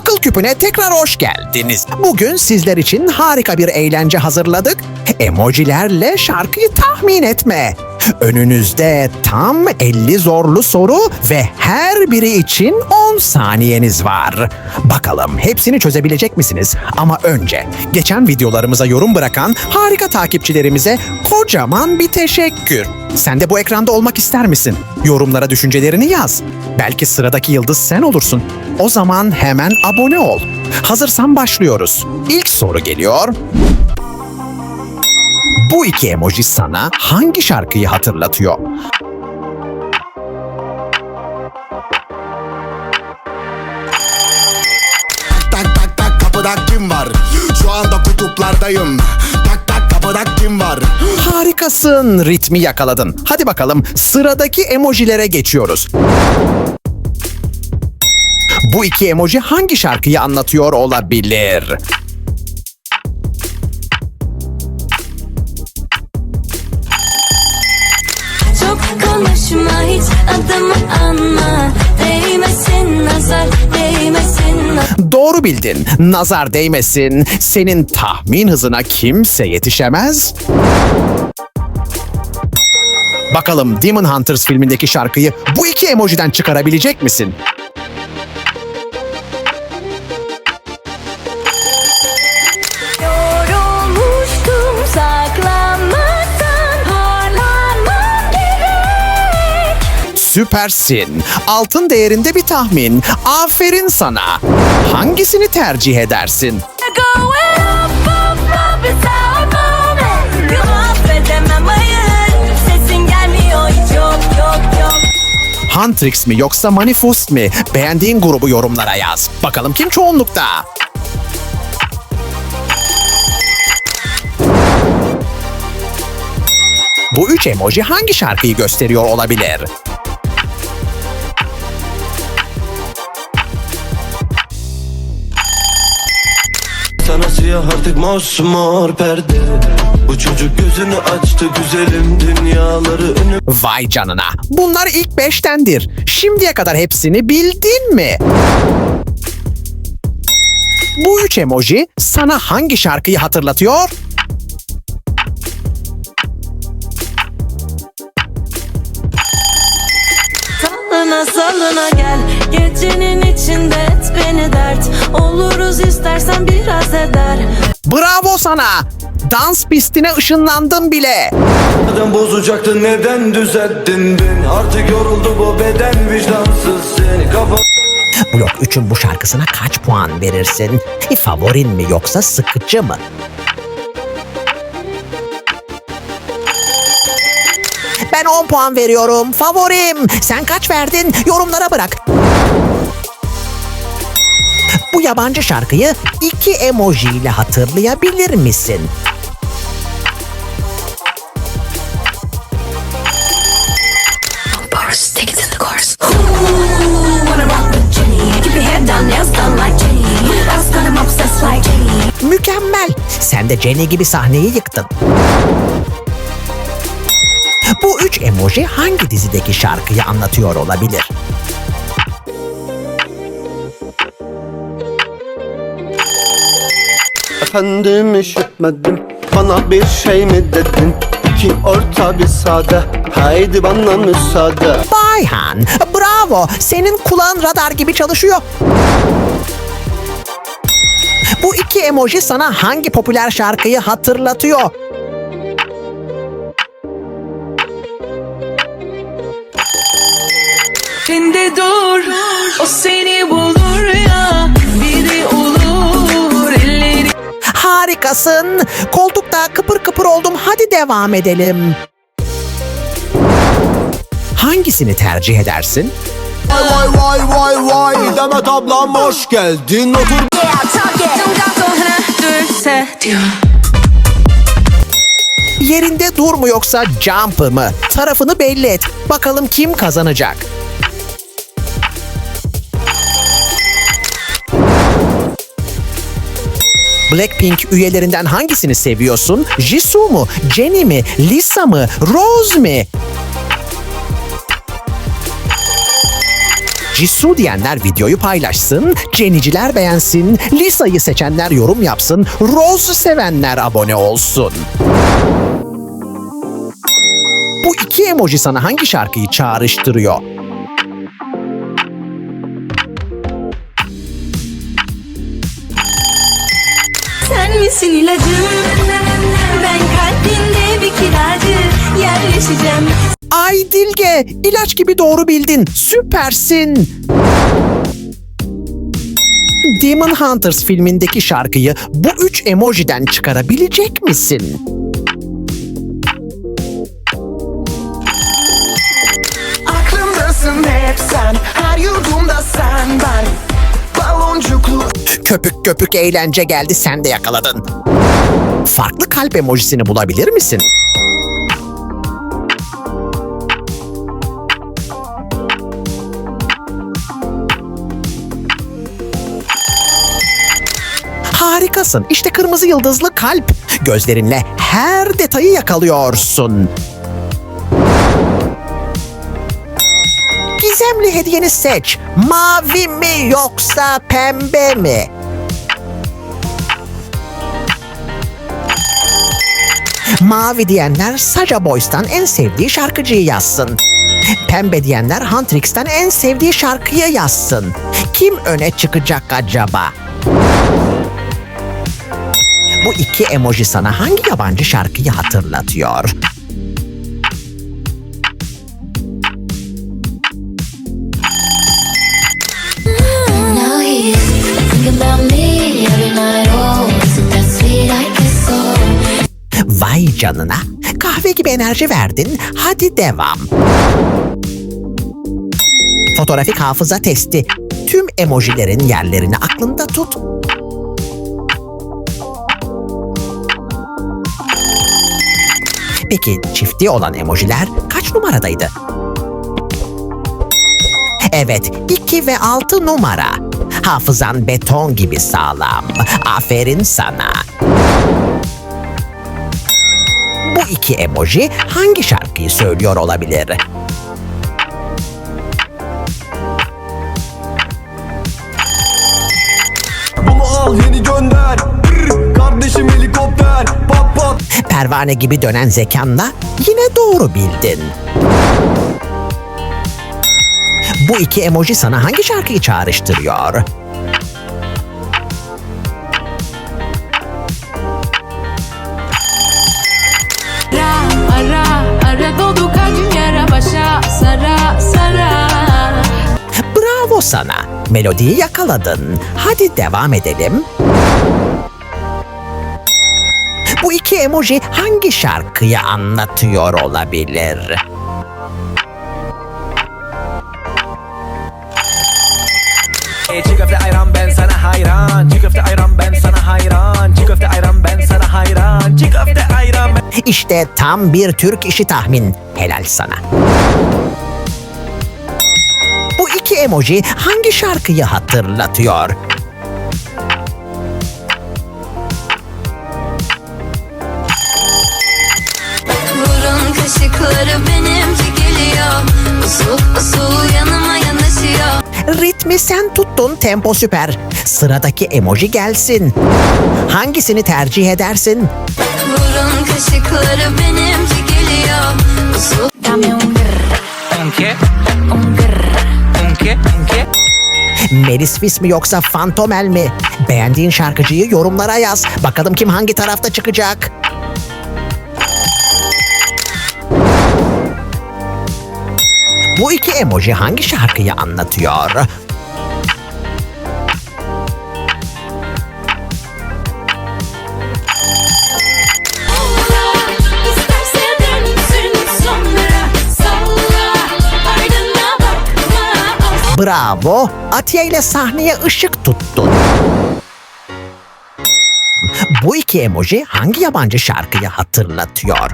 Akıl küpüne tekrar hoş geldiniz. Bugün sizler için harika bir eğlence hazırladık. Emojilerle şarkıyı tahmin etme. Önünüzde tam 50 zorlu soru ve her biri için 10 saniyeniz var. Bakalım hepsini çözebilecek misiniz? Ama önce geçen videolarımıza yorum bırakan harika takipçilerimize kocaman bir teşekkür. Sen de bu ekranda olmak ister misin? Yorumlara düşüncelerini yaz. Belki sıradaki yıldız sen olursun. O zaman hemen abone ol. Hazırsan başlıyoruz. İlk soru geliyor. Bu iki emoji sana hangi şarkıyı hatırlatıyor? Tak tak tak kapıda kim var? Şu anda kutuplardayım. Tak tak kapıda kim var? Harikasın, ritmi yakaladın. Hadi bakalım sıradaki emojilere geçiyoruz. Bu iki emoji hangi şarkıyı anlatıyor olabilir? Adımı anma Değmesin nazar değmesin Doğru bildin. Nazar değmesin. Senin tahmin hızına kimse yetişemez. Bakalım Demon Hunters filmindeki şarkıyı bu iki emojiden çıkarabilecek misin? Süpersin. Altın değerinde bir tahmin. Aferin sana. Hangisini tercih edersin? Huntrix mi yoksa Manifest mi? Beğendiğin grubu yorumlara yaz. Bakalım kim çoğunlukta? Bu üç emoji hangi şarkıyı gösteriyor olabilir? Siyah artık mosmor perde Bu çocuk gözünü açtı güzelim dünyaları önüm Vay canına. Bunlar ilk beştendir. Şimdiye kadar hepsini bildin mi? Bu üç emoji sana hangi şarkıyı hatırlatıyor? Salına salına gel Gecenin içinde et beni dert Oluruz istersen biraz eder Bravo sana. Dans pistine ışınlandın bile. Neden bozacaktın neden düzelttin beni Artık yoruldu bu beden vicdansız seni Kafa Blok 3'ün bu şarkısına kaç puan verirsin? Favorin mi yoksa sıkıcı mı? Ben 10 puan veriyorum. Favorim. Sen kaç verdin? Yorumlara bırak. Bu yabancı şarkıyı iki emoji ile hatırlayabilir misin? Mükemmel. Sen de Jenny gibi sahneyi yıktın. Bu üç emoji hangi dizideki şarkıyı anlatıyor olabilir? Efendim üşütmedim Bana bir şey mi dedin İki orta bir sade Haydi bana müsaade Bayhan, bravo. Senin kulağın radar gibi çalışıyor. Bu iki emoji sana hangi popüler şarkıyı hatırlatıyor? dur O seni bulur ya Biri olur elleri Harikasın. Koltukta kıpır kıpır oldum. Hadi devam edelim. Hangisini tercih edersin? Vay vay vay vay vay Demet ablam hoş geldin otur Yerinde dur mu yoksa jump mı? Tarafını belli et. Bakalım kim kazanacak? Blackpink üyelerinden hangisini seviyorsun? Jisoo mu? Jennie mi? Lisa mı? Rose mi? Jisoo diyenler videoyu paylaşsın, Ceniciler beğensin, Lisa'yı seçenler yorum yapsın, Rose sevenler abone olsun. Bu iki emoji sana hangi şarkıyı çağrıştırıyor? Sen misin ilacım Ben kalbinde bir kiracı Yerleşeceğim Ay Dilge, ilaç gibi doğru bildin. Süpersin. Demon Hunters filmindeki şarkıyı bu üç emojiden çıkarabilecek misin? Aklımdasın hep sen Her yudumda sen ben Baloncuklu Köpük köpük eğlence geldi sen de yakaladın. Farklı kalp emojisini bulabilir misin? Harikasın. İşte kırmızı yıldızlı kalp. Gözlerinle her detayı yakalıyorsun. Gizemli hediyeni seç. Mavi mi yoksa pembe mi? Mavi diyenler Saja Boys'tan en sevdiği şarkıcıyı yazsın. Pembe diyenler Huntrix'ten en sevdiği şarkıyı yazsın. Kim öne çıkacak acaba? Bu iki emoji sana hangi yabancı şarkıyı hatırlatıyor? Vay canına. Kahve gibi enerji verdin. Hadi devam. Fotoğrafik hafıza testi. Tüm emojilerin yerlerini aklında tut. Peki çifti olan emojiler kaç numaradaydı? Evet, 2 ve 6 numara. Hafızan beton gibi sağlam. Aferin sana. İki emoji hangi şarkıyı söylüyor olabilir? Bunu al yeni gönder Brr, Kardeşim helikopter Pat pat Pervane gibi dönen zekanla yine doğru bildin. Bu iki emoji sana hangi şarkıyı çağrıştırıyor? Sana. Melodiyi yakaladın. Hadi devam edelim. Bu iki emoji hangi şarkıyı anlatıyor olabilir? Çiğ köfte ayran ben sana hayran Çiğ köfte ayran ben sana hayran Çiğ köfte ayran ben sana hayran Çiğ köfte ayran ben İşte tam bir Türk işi tahmin. Helal sana. Emoji hangi şarkıyı hatırlatıyor? Burun kaşıkları benimki geliyor Usul usul yanıma yanaşıyor Ritmi sen tuttun, tempo süper. Sıradaki emoji gelsin. Hangisini tercih edersin? Burun kaşıkları benimki geliyor Usul Dame un grrr Un qué? Melis Fis mi yoksa Fantomel mi? Beğendiğin şarkıcıyı yorumlara yaz. Bakalım kim hangi tarafta çıkacak? Bu iki emoji hangi şarkıyı anlatıyor? Bravo! Atiye ile sahneye ışık tuttun. Bu iki emoji hangi yabancı şarkıyı hatırlatıyor?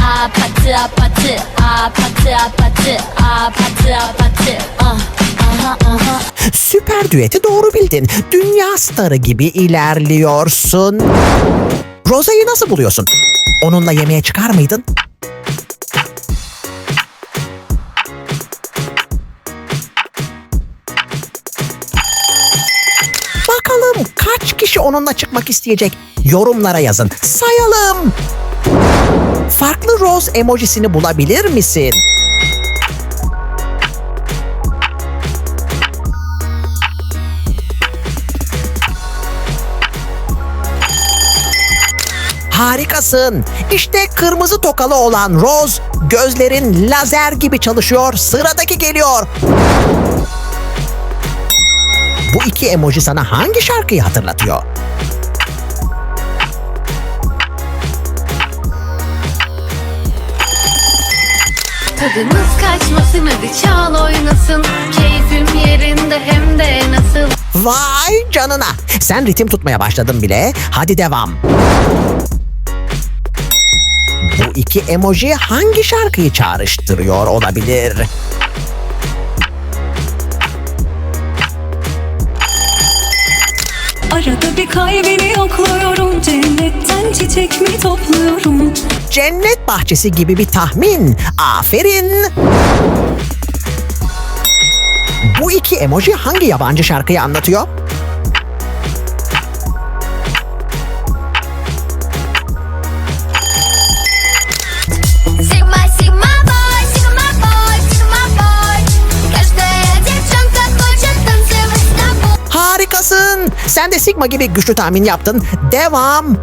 Apatı apatı apatı apatı apatı apatı ah aha aha Süper düeti doğru bildin. Dünya starı gibi ilerliyorsun. Rosa'yı nasıl buluyorsun? Onunla yemeğe çıkar mıydın? Bakalım kaç kişi onunla çıkmak isteyecek? Yorumlara yazın. Sayalım. Farklı rose emojisini bulabilir misin? Harikasın. İşte kırmızı tokalı olan Rose, gözlerin lazer gibi çalışıyor. Sıradaki geliyor. Bu iki emoji sana hangi şarkıyı hatırlatıyor? Tadımız kaçmasın hadi çal oynasın Keyfim yerinde hem de nasıl Vay canına. Sen ritim tutmaya başladın bile. Hadi devam. Bu iki emoji hangi şarkıyı çağrıştırıyor olabilir? Arada bir kalbini yokluyorum Cennetten çiçek mi topluyorum Cennet bahçesi gibi bir tahmin. Aferin. Bu iki emoji hangi yabancı şarkıyı anlatıyor? Sigma gibi güçlü tahmin yaptın. Devam.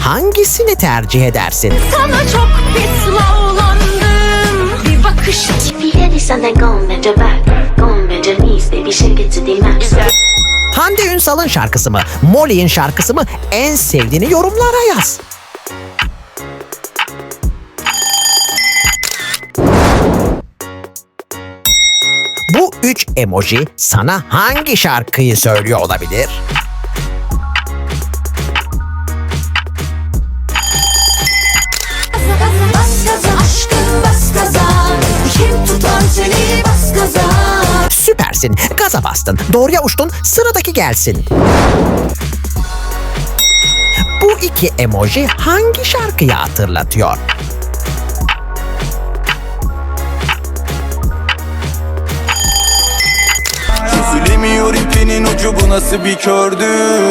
Hangisini tercih edersin? Sana çok pis lavlandım Bir bakış Hande Ünsal'ın şarkısı mı? Molly'in şarkısı mı? En sevdiğini yorumlara yaz. Bu üç emoji sana hangi şarkıyı söylüyor olabilir? Süpersin. Gaza bastın. Doğruya uçtun. Sıradaki gelsin. Bu iki emoji hangi şarkıyı hatırlatıyor? Ucu bu nasıl bir kördü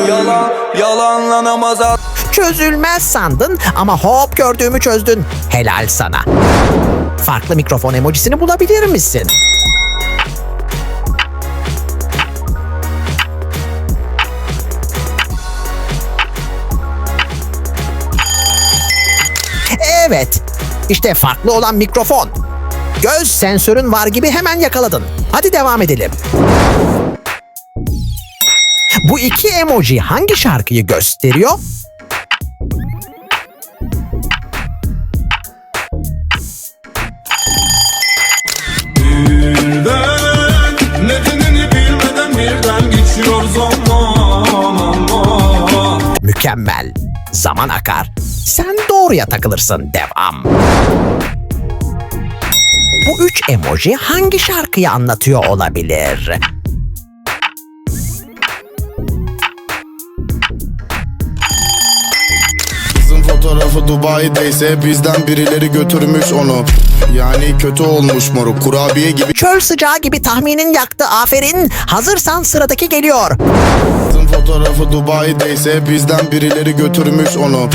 Yalan yalanlanamaz Çözülmez sandın ama hop gördüğümü çözdün. Helal sana. Farklı mikrofon emojisini bulabilir misin? Evet. İşte farklı olan mikrofon. Göz sensörün var gibi hemen yakaladın. Hadi devam edelim. Bu iki emoji hangi şarkıyı gösteriyor? Nedenini bilmeden birden geçiyor zaman Mükemmel. Zaman akar. Sen doğruya takılırsın. Devam. Bu üç emoji hangi şarkıyı anlatıyor olabilir? Fotoğrafı Dubai'deyse bizden birileri götürmüş onu Yani kötü olmuş moruk kurabiye gibi Çöl sıcağı gibi tahminin yaktı. Aferin. Hazırsan sıradaki geliyor. Kızın fotoğrafı Dubai'deyse bizden birileri götürmüş onu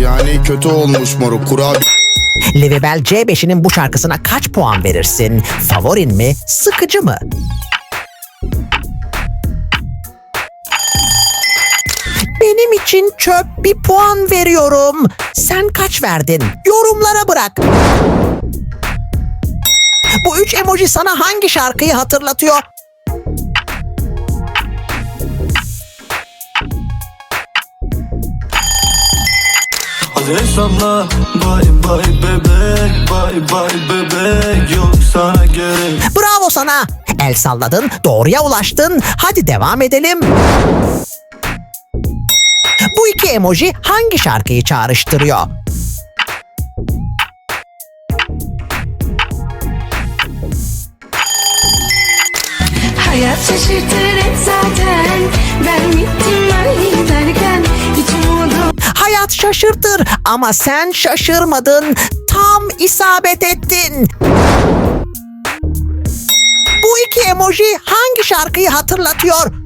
Yani kötü olmuş moruk kurabiye Livibel C5'inin bu şarkısına kaç puan verirsin? Favorin mi? Sıkıcı mı? İçin çöp bir puan veriyorum. Sen kaç verdin? Yorumlara bırak. Bu üç emoji sana hangi şarkıyı hatırlatıyor? El salla Bay bay bebek Bay bay bebek Yok sana gerek Bravo sana. El salladın, doğruya ulaştın. Hadi devam edelim. İki emoji hangi şarkıyı çağrıştırıyor? Hayat şaşırtır hep zaten Ben bittim ben giderken hayat şaşırtır ama sen şaşırmadın. Tam isabet ettin. Bu iki emoji hangi şarkıyı hatırlatıyor?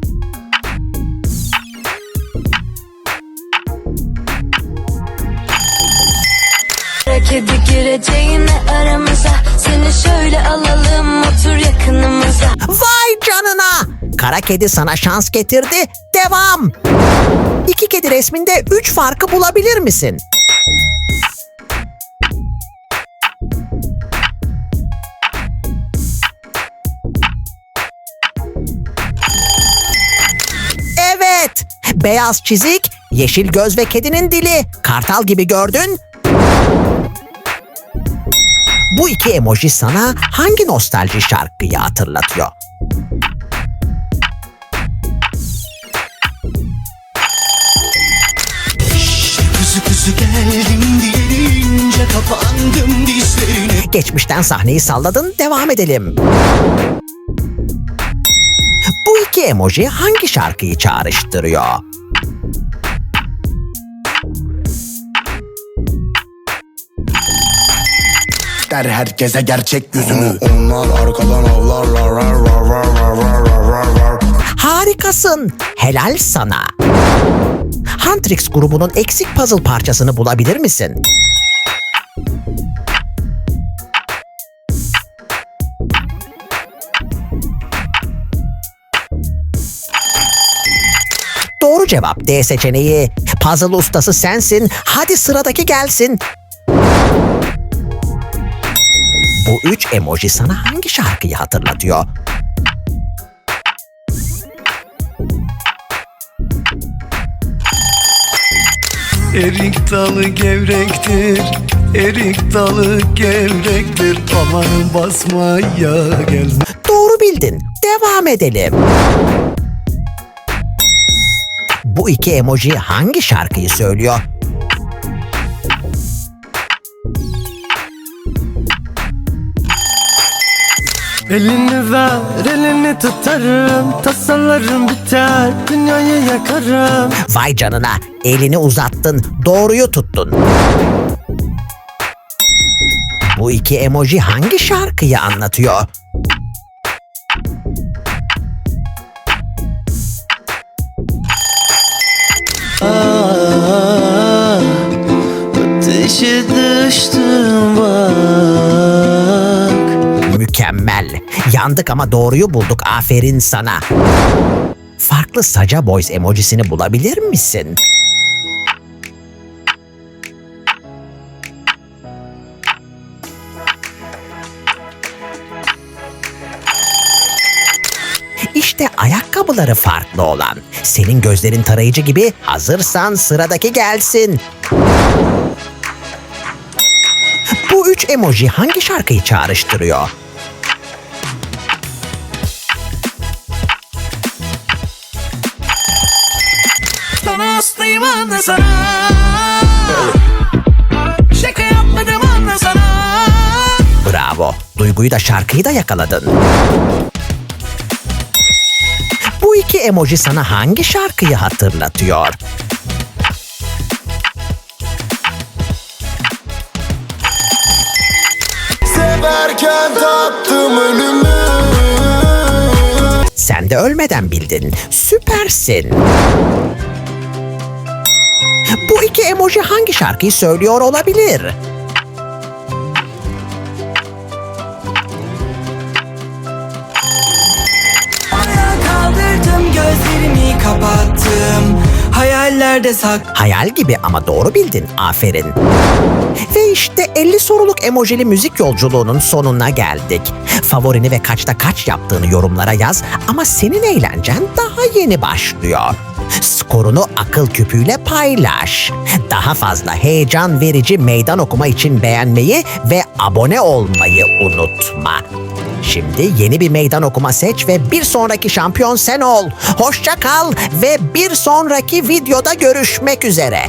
Kedi gireceğine aramıza Seni şöyle alalım otur yakınımıza Vay canına! Kara kedi sana şans getirdi. Devam. İki kedi resminde üç farkı bulabilir misin? Evet. Beyaz çizik, yeşil göz ve kedinin dili. Kartal gibi gördün. Bu iki emoji sana hangi nostalji şarkıyı hatırlatıyor? Kuzu kuzu geldim diyerince kapandım dizlerine Geçmişten sahneyi salladın, devam edelim. Bu iki emoji hangi şarkıyı çağrıştırıyor? Der herkese gerçek yüzünü Onlar arkadan avlarlar rar rar rar rar rar rar rar rar. Harikasın, helal sana. Huntrix grubunun eksik puzzle parçasını bulabilir misin? Doğru cevap D seçeneği. Puzzle ustası sensin. Hadi sıradaki gelsin. Bu üç emoji sana hangi şarkıyı hatırlatıyor? Erik dalı gevrektir Erik dalı gevrektir Amanın basmaya gelme Doğru bildin. Devam edelim. Bu iki emoji hangi şarkıyı söylüyor? Elini ver elini tutarım Tasalarım biter dünyayı yakarım Vay canına, elini uzattın, doğruyu tuttun. Bu iki emoji hangi şarkıyı anlatıyor? Yandık ama doğruyu bulduk. Aferin sana. Farklı Saca Boys emojisini bulabilir misin? İşte ayakkabıları farklı olan. Senin gözlerin tarayıcı gibi hazırsan sıradaki gelsin. Bu üç emoji hangi şarkıyı çağrıştırıyor? Bravo. Duyguyu da şarkıyı da yakaladın. Bu iki emoji sana hangi şarkıyı hatırlatıyor? Severken tattım ölümü Sen de ölmeden bildin. Süpersin. Bu iki emoji hangi şarkıyı söylüyor olabilir? Sak Hayal gibi ama doğru bildin. Aferin. Ve işte 50 soruluk emojili müzik yolculuğunun sonuna geldik. Favorini ve kaçta kaç yaptığını yorumlara yaz ama senin eğlencen daha yeni başlıyor. Skorunu akıl küpüyle paylaş. Daha fazla heyecan verici meydan okuma için beğenmeyi ve abone olmayı unutma. Şimdi yeni bir meydan okuma seç ve bir sonraki şampiyon sen ol. Hoşça kal ve bir sonraki videoda görüşmek üzere.